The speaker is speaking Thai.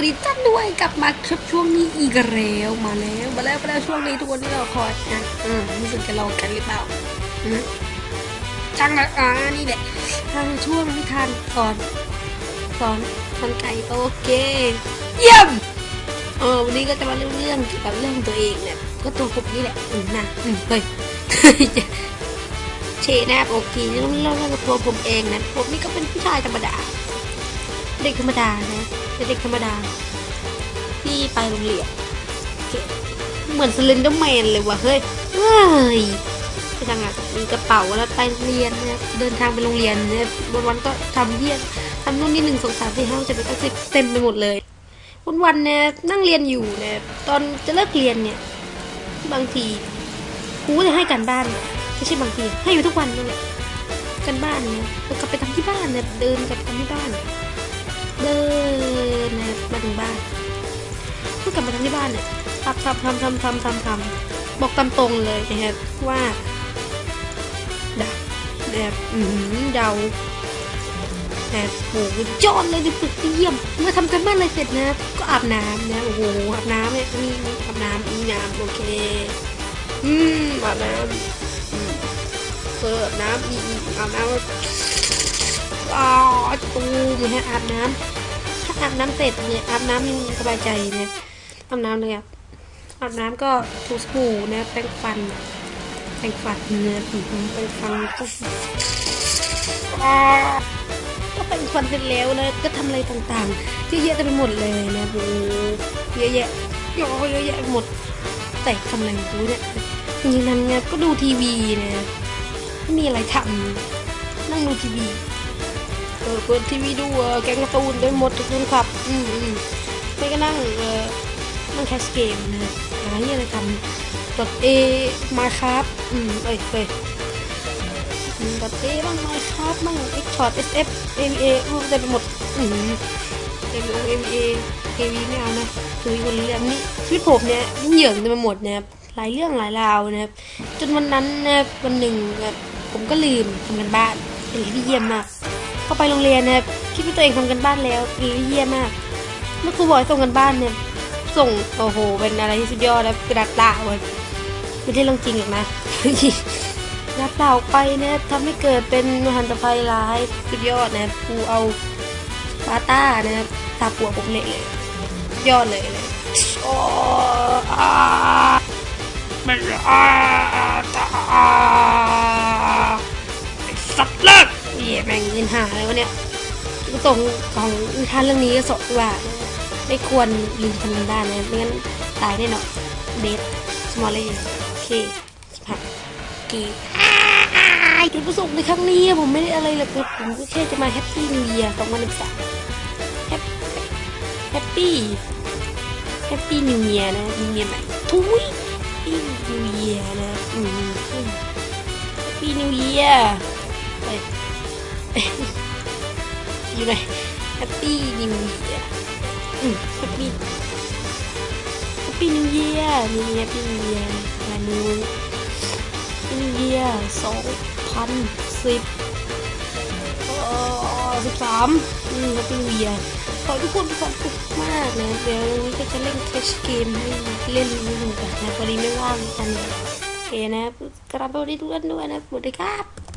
วัสดีท่านด้วยกลับมาครับช่วงนี้อีกแล้วมาแล้วมาแล้วมาแล้วช่วงนี้ทุกคนที่เราคอยนะอืมรู้สึกจะรอกันหรือเปล่าอืมช่างละอ่านี่แหละทางช่วงนิทานสอนสอนสอนไก่โอเคเยี่ยมเออวันนี้ก็จะมาเล่าเรื่องเกี่ยวกับเรื่องตัวเองเนี่ยก็ตัวผมนี่แหละอืมนะอืมเฮ้ยเชนะโอเคนี่องเรื่องกับตัวผมเองนะผมนี่ก็เป็นผู้ชายธรรมดา เด็กธรรมดานะเป็นเด็กธรรมดา ที่ไปโรงเรียนเหมือนสเลนเดอร์แมนเลยว่ะเฮ้ยเฮ้ยไปทางอะมีกระเป๋าแล้วไปเรียนนะเดินทางไปโรงเรียนเนี่ยวันวันก็ทำเยี่ยทำนู่นนี่หนึ่งสองสามสี่ห้าจะไปก็สิบเต็มไปหมดเลย วันวันเนี่ยนั่งเรียนอยู่เนี่ยตอนจะเลิกเรียนเนี่ยบางทีครูจะให้การบ้านไม่ใช่บางทีให้อยู่ทุกวันนั่นแหละการบ้านเนี่ยกลับไปทำที่บ้านเนี่ยเดินกลับไปทำที่บ้าน ลับมาทำที่บ้านเนี่ยทำทำทำทำทำทำทำบอกตามตรงเลยนะครับว่าดาแบบอืมเดาแบบโหยอดเลยดิฝึกเยี่ยม เมื่อทำกันบ้านอะไรเสร็จนะ ก็อาบน้ำนะโอ้โหอาบน้ำเนี่ยมีมีอาบน้ำมีน้ำโอเคอืมอาบน้ำเปิดน้ำมีอาบน้ำอ๋อตูมนะฮะอาบน้ำถ้าอาบน้ำเสร็จเนี่ยอาบน้ำยังสบายใจเนี่ย อาบน้ำเลยอะอาบน้ำก็ถูสบู่นะแปรงฟันแปรงฟันเนี่ยอืมแปรงฟันก็อ่าก็แปรงฟันเสร็จแล้วนะก็ทำอะไรต่างๆเยอะแยะเต็มไปหมดเลยนะโอ้เยอะแยะโยเยอะแยะไปหมด แต่ทำอะไรไม่รู้เนี่ยจริงๆนั้นเนี่ยก็ดูทีวีนะไม่มีอะไรทำนั่งดูทีวีเออเปิดทีวีดูเออแกงการ์ตูนได้หมดทุกคนครับ อืมอืมไม่ก็นั่งเออ นั่งแคสเกมนะหาเนี่ยอะไรทำดอทเอมาครับอืมเอ้ยเอ้ยดอทเอบ้างมาครับบ้างเอ็กช็อตเอสเอฟเอวีเอรูปเต็มไปหมดอืมเอ็มโอเอ็มเอเอวีไม่เอานะคือคนเรื่องนี้ชีวิตผมเนี่ยยุ่งเหยิงเต็มไปหมดเนี่ยหลายเรื่องหลายราวนะครับจนวันนั้นนะวันหนึ่งแบบผมก็ลืมทำกันบ้านเป็นที่เยี่ยมมากพอไปโรงเรียนนะครับคิดว่าตัวเองทำกันบ้านแล้วดีเยี่ยมมากเมื่อครูบอกให้ส่งกันบ้านเนี่ย ส่งโอ้โห เป็นอะไรที่สุดยอดแล้วกระดาษเปล่าเว้ยไม่ใช่เรื่องจริงหรอกนะกระดาษเปล่าไปเนี่ยทำให้เกิดเป็นมหันตภัยร้ายสุดยอดนะครูเอาปาต้านะตาปัวผมเละเลย ยอดเลยเลยโอ้อามันอาตาไอ้สัตว์เลิกเหี้ยแม่งเงินหาเลยวะเนี่ยก็ตรงของนิทานเรื่องนี้ก็สอนว่า ไม่ควรลืมทำกันบ้านนะไม่งั้นตายแน่นอนเดทสมอลเลยโอเคสิบห้าโอเคอ้ายจุดประสงค์ในครั้งนี้ผมไม่ได้อะไรเลยผมก็แค่จะมาแฮปปี้นิวเยียร์สองพันสิบสามแฮปแฮปปี้แฮปปี้นิวเยียร์นะนิวเยียร์ใหม่ทุยปีนิวเยียร์นะอืมแฮปปี้นิวเยียร์เอ้ยอยู่ไหนแฮปปี้นิวเยียร์ อืมแฮปปี้แฮปปี้นิวเยียร์นี่แฮปปี้นิวเยียร์มานิวนิวเยียร์สองพันสิบสิบสามอืมแฮปปี้นิวเยียร์ขอทุกคนมีความสุขมากนะเดี๋ยววันนี้ก็จะเล่นแคชเกมให้เล่นสนุกๆนนะพอดีไม่ว่างกันโอเคนะกราบสวัสดีทุกท่านด้วยนะสวัสดีครับ